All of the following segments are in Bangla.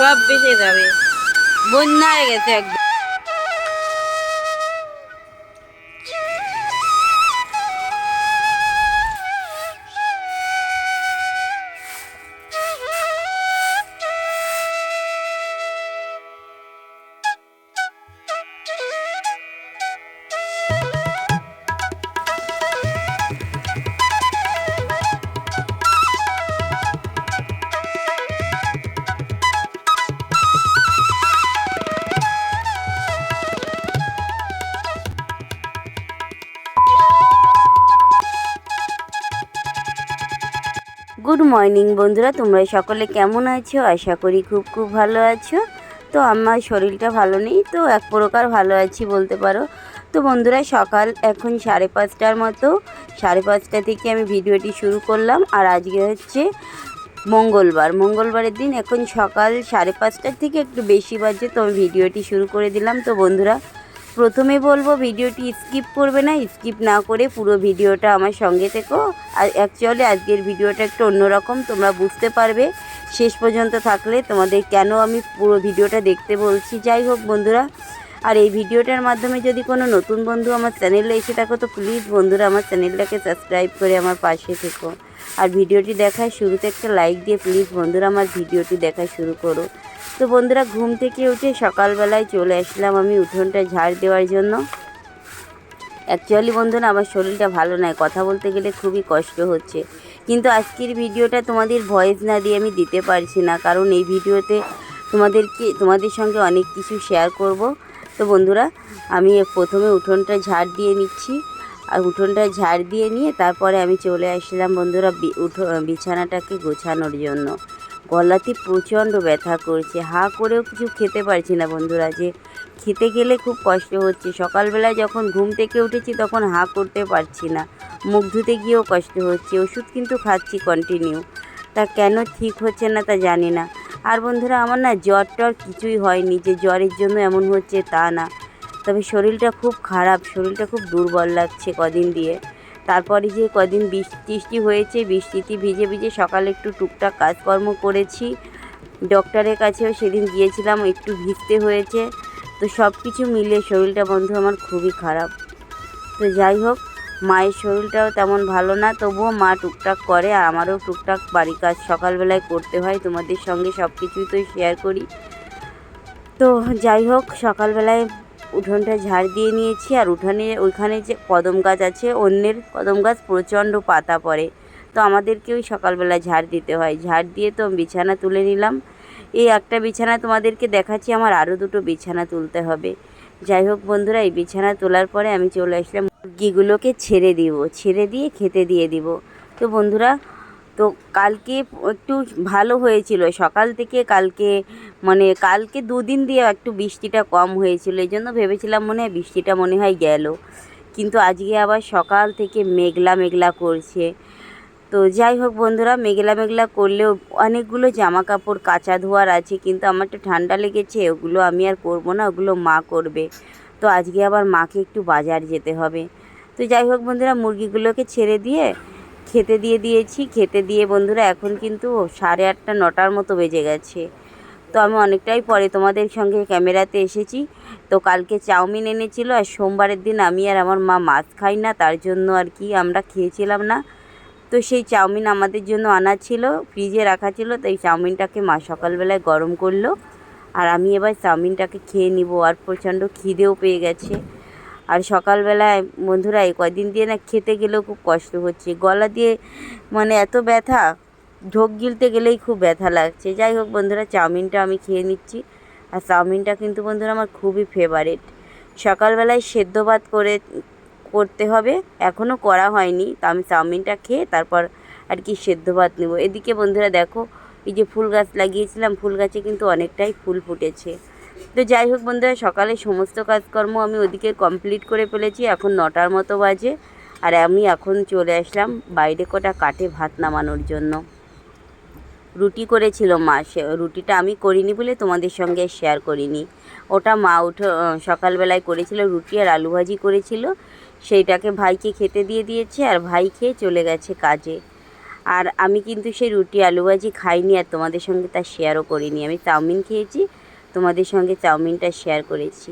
সব বেঁচে যাবে। হয়ে গেছে একদম। গুড মর্নিং বন্ধুরা তোমরা সকলে কেমন আছো? আশা করি খুব খুব ভালো আছো। তো আমার শরীরটা ভালো নেই, তো এক প্রকার ভালো আছি বলতে পারো। তো বন্ধুরা, সকাল এখন সাড়ে পাঁচটার মতো। সাড়ে পাঁচটা থেকে আমি ভিডিওটি শুরু করলাম, আর আজকে হচ্ছে মঙ্গলবার। মঙ্গলবারের দিন এখন সকাল সাড়ে পাঁচটার থেকে একটু বেশি বাজে, তো আমি ভিডিওটি শুরু করে দিলাম। তো বন্ধুরা প্রথমে বলব ভিডিওটি স্কিপ করবে না, স্কিপ না করে পুরো ভিডিওটা আমার সঙ্গে থেকো। আর অ্যাকচুয়ালি আজকের ভিডিওটা একটু অন্যরকম, তোমরা বুঝতে পারবে। শেষ পর্যন্ত থাকলে তোমাদের কেন আমি পুরো ভিডিওটা দেখতে বলছি। যাই হোক বন্ধুরা, আর এই ভিডিওটার মাধ্যমে যদি কোনো নতুন বন্ধু আমার চ্যানেলে এসে থাকো, তো প্লিজ বন্ধুরা আমার চ্যানেলটাকে সাবস্ক্রাইব করে আমার পাশে থেকো। আর ভিডিওটি দেখায় শুরুতে একটা লাইক দিয়ে প্লিজ বন্ধুরা আমার ভিডিওটি দেখা শুরু করো। তো বন্ধুরা, ঘুম থেকে উঠে সকালবেলায় চলে আসলাম আমি উঠোনটা ঝাড় দেওয়ার জন্য। অ্যাকচুয়ালি বন্ধুরা, আমার শরীরটা ভালো নয় কথা বলতে গেলে খুবই কষ্ট হচ্ছে। কিন্তু আজকের ভিডিওটা তোমাদের ভয়েস না দিয়ে আমি দিতে পারছি না। কারণ এই ভিডিওতে তোমাদেরকে, তোমাদের সঙ্গে অনেক কিছু শেয়ার করব। তো বন্ধুরা, আমি প্রথমে উঠোনটা ঝাড় দিয়ে নিচ্ছি। আর উঠোনটা ঝাড় দিয়ে নিয়ে তারপরে আমি চলে আসলাম বন্ধুরা উঠো, বিছানাটাকে গোছানোর জন্য। গলাতে প্রচণ্ড ব্যথা করছে। হা করেও কিছু খেতে পারছি না বন্ধুরা যে খেতে গেলে খুব কষ্ট হচ্ছে। সকালবেলায় যখন ঘুম থেকে উঠেছি তখন হা করতে পারছি না। মুখ ধুতে গিয়েও কষ্ট হচ্ছে। ওষুধ কিন্তু খাচ্ছি কন্টিনিউ তা কেন ঠিক হচ্ছে না তা জানি না। আর বন্ধুরা আমার না জ্বর টর কিছুই হয়নি যে জ্বরের জন্য এমন হচ্ছে তা না। তবে শরীরটা খুব খারাপ। শরীরটা খুব দুর্বল লাগছে কদিন দিয়ে। তারপরে যে কদিন বৃষ্টি হয়েছে, বৃষ্টিতে ভিজে ভিজে সকালে একটু টুকটাক কাজকর্ম করেছি। ডক্টরের কাছেও সেদিন গিয়েছিলাম, একটু ভিজতে হয়েছে। তো সব কিছু মিলিয়ে শরীরটা বন্ধু আমার খুবই খারাপ। তো যাই হোক, মায়ের শরীরটাও তেমন ভালো না, তবুও মা টুকটাক করে আর আমারও টুকটাক বাড়ি কাজ সকালবেলায় করতে হয়। তোমাদের সঙ্গে সব কিছুই তো শেয়ার করি। তো যাই হোক, সকালবেলায় উঠোনটা ঝাড় দিয়ে নিয়েছি আর উঠানে ওইখানে যে কদম গাছ আছে, অন্যের কদম গাছ প্রচণ্ড পাতা পড়ে। তো আমাদেরকে ওই সকালবেলা ঝাড় দিতে হয়। ঝাড় দিয়ে তো বিছানা তুলে নিলাম। এই একটা বিছানা তোমাদেরকে দেখাচ্ছি, আমার আরও দুটো বিছানা তুলতে হবে। যাই হোক বন্ধুরা, এই বিছানা তোলার পরে আমি চলে আসলাম। মুরগিগুলোকে ছেড়ে দিব, ছেড়ে দিয়ে খেতে দিয়ে দিব। তো বন্ধুরা তো কালকে একটু ভালো হয়েছিল। সকাল থেকে কালকে মানে কালকে দুদিন দিয়ে একটু বৃষ্টিটা কম হয়েছিল। এই জন্য ভেবেছিলাম মনে হয় বৃষ্টিটা মনে হয় গেল। কিন্তু আজকে আবার সকাল থেকে মেঘলা মেঘলা করছে। তো যাই হোক বন্ধুরা, মেঘলা মেঘলা করলেও অনেকগুলো জামা কাপড় কাচা ধোয়ার আছে, কিন্তু আমার তো ঠান্ডা লেগেছে, ওগুলো আমি আর করব না, ওগুলো মা করবে। তো আজকে আবার মাকে একটু বাজার যেতে হবে। তো যাই হোক বন্ধুরা, মুরগিগুলোকে ছেড়ে দিয়ে খেতে দিয়ে দিয়েছি, খেতে দিয়ে বন্ধুরা এখন কিন্তু সাড়ে আটটা, নটার মতো বেজে গেছে। তো আমি অনেকটাই পরে তোমাদের সঙ্গে ক্যামেরাতে এসেছি। তো কালকে চাউমিন এনেছিল আর সোমবারের দিন আমি আর আমার মা মাছ খাই না, তার জন্য আর কি আমরা খেয়েছিলাম না। তো সেই চাউমিন আমাদের জন্য আনা ছিল, ফ্রিজে রাখা ছিল তো এই চাউমিনটাকে মা সকালবেলায় গরম করল। আর আমি এবার চাউমিনটাকে খেয়ে নিব, আর প্রচণ্ড খিদেও পেয়ে গেছে। আর সকালবেলায় বন্ধুরা, এই কদিন দিয়ে না খেতে গেলেও খুব কষ্ট হচ্ছে। গলা দিয়ে মানে এত ব্যথা, ঢোক গিলতে গেলেই খুব ব্যথা লাগছে। যাই হোক বন্ধুরা, চাউমিনটা আমি খেয়ে নিচ্ছি। আর চাউমিনটা কিন্তু বন্ধুরা আমার খুবই ফেভারিট সকালবেলায় সেদ্ধ ভাত করে, করতে হবে। এখনও করা হয়নি, তো আমি চাউমিনটা খেয়ে তারপর আর কি সেদ্ধ ভাত নেব। এদিকে বন্ধুরা দেখো, এই যে ফুল গাছ লাগিয়েছিলাম, ফুল গাছে কিন্তু অনেকটাই ফুল ফুটেছে। তো যাই হোক বন্ধুরা, সকালে সমস্ত কাজকর্ম আমি ওদিকে কমপ্লিট করে ফেলেছি। এখন নটার মতো বাজে আর আমি এখন চলে আসলাম বাইরে কটা কাঠে ভাত নামানোর জন্য। রুটি করেছিল মা, সে রুটিটা আমি করিনি বলে তোমাদের সঙ্গে শেয়ার করিনি। ওটা মা উঠো সকালবেলায় করেছিল রুটি আর আলু ভাজি করেছিল। সেইটাকে ভাইকে খেতে দিয়ে দিয়েছে আর ভাই খেয়ে চলে গেছে কাজে। আর আমি কিন্তু সেই রুটি, আলু ভাজি খাইনি আর তোমাদের সঙ্গে তা শেয়ারও করিনি। আমি চাউমিন খেয়েছি তোমাদের সঙ্গে চাউমিনটা শেয়ার করেছি।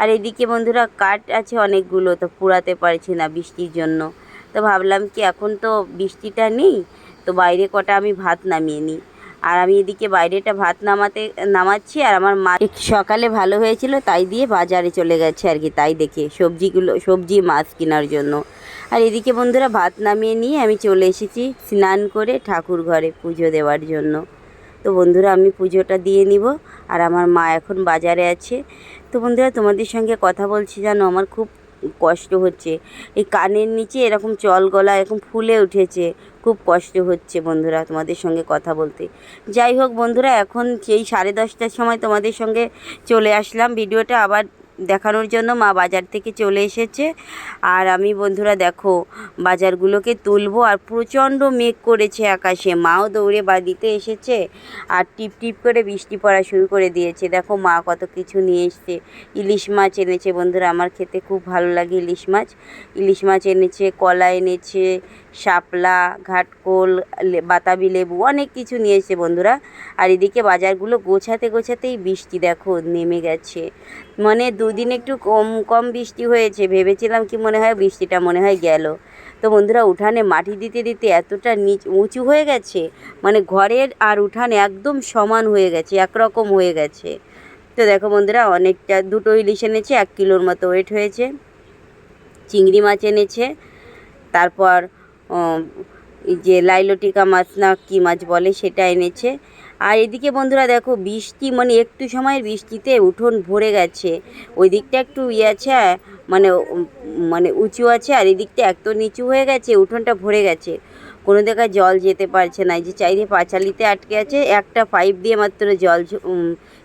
আর এদিকে বন্ধুরা কাঠ আছে অনেকগুলো, তো পুরাতে পারছি না বৃষ্টির জন্য। তো ভাবলাম কি, এখন তো বৃষ্টিটা নেই, তো বাইরে কটা আমি ভাত নামিয়ে নিই। আর আমি এদিকে বাইরেটা ভাত নামাতে, নামাচ্ছি, আর আমার মা সকালে ভালো হয়েছিল, তাই দিয়ে বাজারে চলে গেছে আর কি, তাই দেখে সবজিগুলো, সবজি মাছ কেনার জন্য। আর এদিকে বন্ধুরা ভাত নামিয়ে নিয়ে আমি চলে এসেছি স্নান করে ঠাকুর ঘরে পুজো দেওয়ার জন্য। তো বন্ধুরা আমি পুজোটা দিয়ে নিব, আর আমার মা এখন বাজারে আছে। তো বন্ধুরা তোমাদের সঙ্গে কথা বলছি জানো, আমার খুব কষ্ট হচ্ছে। এই কানের নিচে এরকম চল গলা, এরকম ফুলে উঠেছে। খুব কষ্ট হচ্ছে বন্ধুরা তোমাদের সঙ্গে কথা বলতে। যাই হোক বন্ধুরা, এখন সেই সাড়ে দশটার সময় তোমাদের সঙ্গে চলে আসলাম। ভিডিওটা আবার দেখানোর জন্য মা বাজার থেকে চলে এসেছে। আর আমি বন্ধুরা দেখো, বাজারগুলোকে তুলবো আর প্রচণ্ড মেঘ করেছে আকাশে। মাও দৌড়ে বাড়িতে এসেছে আর টিপ টিপ করে বৃষ্টি পড়া শুরু করে দিয়েছে। দেখো মা কত কিছু নিয়ে এসছে। ইলিশ মাছ এনেছে বন্ধুরা, আমার খেতে খুব ভালো লাগে ইলিশ মাছ। ইলিশ মাছ এনেছে, কলা এনেছে, শাপলা, ঘাটকোল বাতাবি লেবু, অনেক কিছু নিয়ে এসেছে বন্ধুরা। আর এদিকে বাজারগুলো গোছাতে গোছাতেই বৃষ্টি দেখো নেমে গেছে। মানে দুদিন একটু কম কম বৃষ্টি হয়েছে। ভেবেছিলাম কি মনে হয় বৃষ্টিটা মনে হয় গেল। তো বন্ধুরা, উঠানে মাটি দিতে দিতে এতটা নিচ, উঁচু হয়ে গেছে মানে ঘরের আর উঠানে একদম সমান হয়ে গেছে, একরকম হয়ে গেছে। তো দেখো বন্ধুরা, অনেকটা, দুটো ইলিশ এনেছে, এক কিলোর মতো ওয়েট হয়েছে। চিংড়ি মাছ এনেছে, তারপর যে লাইলটিকা মাছ না কী মাছ বলে সেটা এনেছে। আর এদিকে বন্ধুরা দেখো, বৃষ্টি মানে একটু সময়ের বৃষ্টিতে উঠোন ভরে গেছে। ওই দিকটা একটু ইয়ে আছে মানে মানে উঁচু আছে, আর এদিকটা এত নিচু হয়ে গেছে, উঠোনটা ভরে গেছে। কোনো জায়গায় জল যেতে পারছে না যে চাইরে পাঁচালিতে আটকে আছে, একটা পাইপ দিয়ে মাত্র জল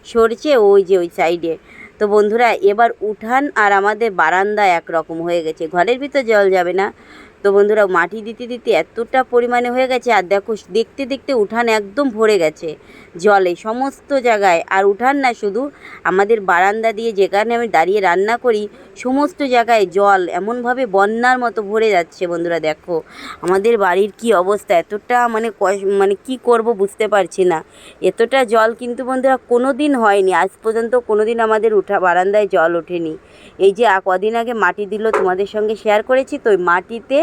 সরছে ওই যে ওই সাইডে। তো বন্ধুরা, এবার উঠান আর আমাদের বারান্দা একরকম হয়ে গেছে। ঘরের ভিতর জল যাবে না। তো বন্ধুরা মাটি দিতে দিতে এতটা পরিমাণে হয়ে গেছে, আর দেখো দেখতে দেখতে উঠান একদম ভরে গেছে জলে সমস্ত জায়গায়। আর উঠান না শুধু আমাদের বারান্দা দিয়ে যেখানে আমি দাঁড়িয়ে রান্না করি, সমস্ত জায়গায় জল এমনভাবে বন্যার মতো ভরে যাচ্ছে বন্ধুরা দেখো। আমাদের বাড়ির কি অবস্থা? এতটা মানে মানে কি করব বুঝতে পারছি না। এতটা জল কিন্তু বন্ধুরা কোনো দিন হয়নি, আজ পর্যন্ত কোনো দিন আমাদের উঠা বারান্দায় জল ওঠেনি। এই যে কদিন আগে মাটি দিল তোমাদের সঙ্গে শেয়ার করেছি, তো ওই মাটিতে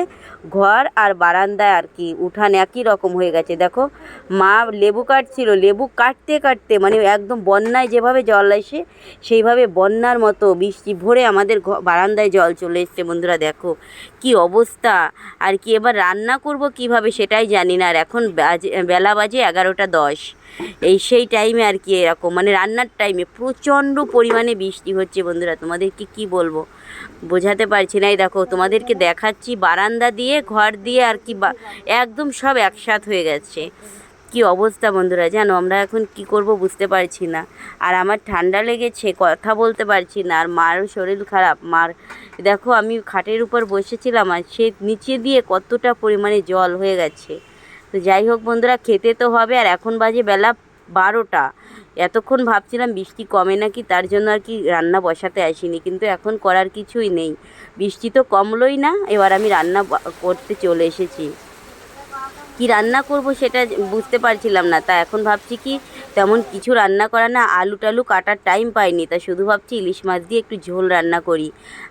ঘর আর বারান্দায় আর কি, উঠান একই রকম হয়ে গেছে। দেখো, মা লেবু কাটছিল, লেবু কাটতে কাটতে মানে একদম বন্যায় যেভাবে জল আসে, সেইভাবে বন্যার মতো বৃষ্টি ভরে আমাদের বারান্দায় জল চলে এসছে বন্ধুরা, দেখো। কি অবস্থা! আর কি এবার রান্না করব কীভাবে সেটাই জানি না, আর এখন বেলা বাজে এগারোটা দশ। এই সেই টাইমে আর কি এরকম মানে রান্নার টাইমে প্রচণ্ড পরিমাণে বৃষ্টি হচ্ছে বন্ধুরা, তোমাদেরকে কি বলব? বোঝাতে পারছি না, এই দেখো, তোমাদেরকে দেখাচ্ছি বারান্দা দিয়ে, ঘর দিয়ে আর কি একদম সব একসাথ হয়ে গেছে। কি অবস্থা বন্ধুরা, জানো, আমরা এখন কি করব বুঝতে পারছি না। আর আমার ঠান্ডা লেগেছে, কথা বলতে পারছি না, আর মারও শরীর খারাপ, মার, দেখো, আমি খাটের উপর বসেছিলাম, আর সে নিচে দিয়ে কতটা পরিমাণে জল হয়ে গেছে। তো যাই হোক বন্ধুরা, খেতে তো হবে আর এখন বাজে বেলা বারোটা। এতক্ষণ ভাবছিলাম বৃষ্টি কমে নাকি, তার জন্য আর কি রান্না বসাতে আসিনি, কিন্তু এখন করার কিছুই নেই। বৃষ্টি তো কমলোই না, এবার আমি রান্না করতে চলে এসেছি। কি রান্না করব সেটা বুঝতে পারছিলাম না। তা এখন ভাবছি কি, তেমন কিছু রান্না করা না আলু টালু কাটার টাইম পাইনি। তা শুধু ভাবছি ইলিশ মাছ দিয়ে একটু ঝোল রান্না করি।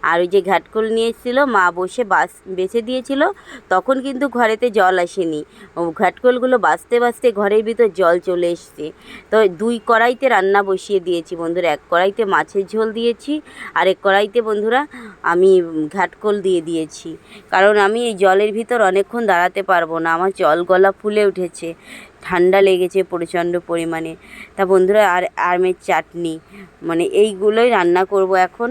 আর ওই যে ঘাটকোল নিয়ে এসেছিল মা বসে বাস, বেছে দিয়েছিল, তখন কিন্তু ঘরেতে জল আসেনি। ঘাটকোলগুলো বাঁচতে বাঁচতে ঘরের ভিতর জল চলে এসছে। তো দুই কড়াইতে রান্না বসিয়ে দিয়েছি বন্ধুরা। এক কড়াইতে মাছের ঝোল দিয়েছি, আর এক কড়াইতে বন্ধুরা আমি ঘাটকোল দিয়ে দিয়েছি। কারণ আমি এই জলের ভিতর অনেকক্ষণ দাঁড়াতে পারব না। আমার জল গলা ফুলে উঠেছে। ঠান্ডা লেগেছে প্রচণ্ড পরিমাণে। তা বন্ধুরা, আর আমের চাটনি মানে এইগুলোই রান্না করব এখন।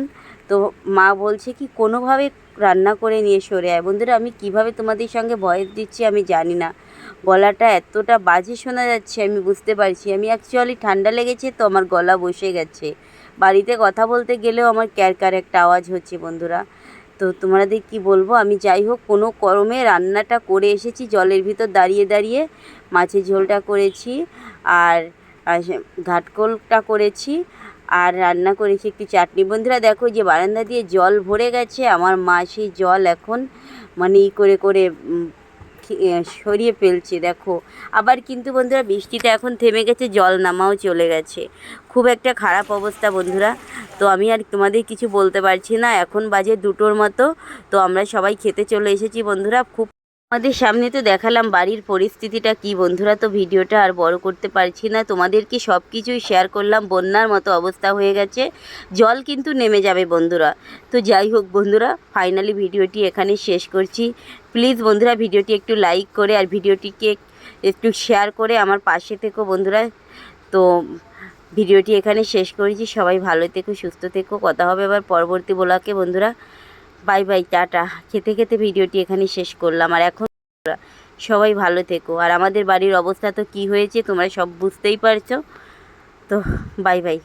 তো মা বলছে কি, কোনোভাবে রান্না করে নিয়ে সরে আয়। বন্ধুরা, আমি কীভাবে তোমাদের সঙ্গে ভয়েস দিচ্ছি আমি জানি না। গলাটা এতটা বাজে শোনা যাচ্ছে, আমি বুঝতে পারছি। আমি অ্যাকচুয়ালি ঠান্ডা লেগেছে তো আমার গলা বসে গেছে। বাড়িতে কথা বলতে গেলেও আমার ক্যারকার একটা আওয়াজ হচ্ছে বন্ধুরা। তো তোমাদের কি বলব? আমি যাই হোক কোনো কর্মে রান্নাটা করে এসেছি, জলের ভিতর দাঁড়িয়ে দাঁড়িয়ে। মাছের ঝোলটা করেছি আর ঘাটকোলটা করেছি আর রান্না করেছি একটু চাটনি। বন্ধুরা, দেখো যে বারান্দা দিয়ে জল ভরে গেছে। আমার মা সেই জল এখন মানে ই করে করে সরিয়ে ফেলছে, দেখো। আবার কিন্তু বন্ধুরা বৃষ্টিটা এখন থেমে গেছে, জল নামাও চলে গেছে। খুব একটা খারাপ অবস্থা বন্ধুরা। তো আমি আর তোমাদের কিছু বলতে পারছি না। এখন বাজে দুটোর মতো। তো আমরা সবাই খেতে চলে এসেছি বন্ধুরা। খুব আমাদের সামনে তো দেখালাম বাড়ির পরিস্থিতিটা কি। বন্ধুরা, তো ভিডিওটা আর বড় করতে পারছি না। তোমাদেরকে সব কিছুই শেয়ার করলাম। বন্যার মতো অবস্থা হয়ে গেছে। জল কিন্তু নেমে যাবে বন্ধুরা। তো যাই হোক বন্ধুরা ফাইনালি ভিডিওটি এখানে শেষ করছি। প্লিজ বন্ধুরা, ভিডিওটি একটু লাইক করে আর ভিডিওটিকে একটু শেয়ার করে আমার পাশে থেকো বন্ধুরা। তো ভিডিওটি এখানে শেষ করেছি। সবাই ভালো থেকো, সুস্থ থেকো। কথা হবে আবার পরবর্তী বলাকে বন্ধুরা। বাই বাই, টাটা। খেতে খেতে ভিডিওটি এখানে শেষ করলাম। আর এখন সবাই ভালো থেকো। আর আমাদের বাড়ির অবস্থা তো কি হয়েছে তোমরা সব বুঝতেই পারছ। তো বাই বাই।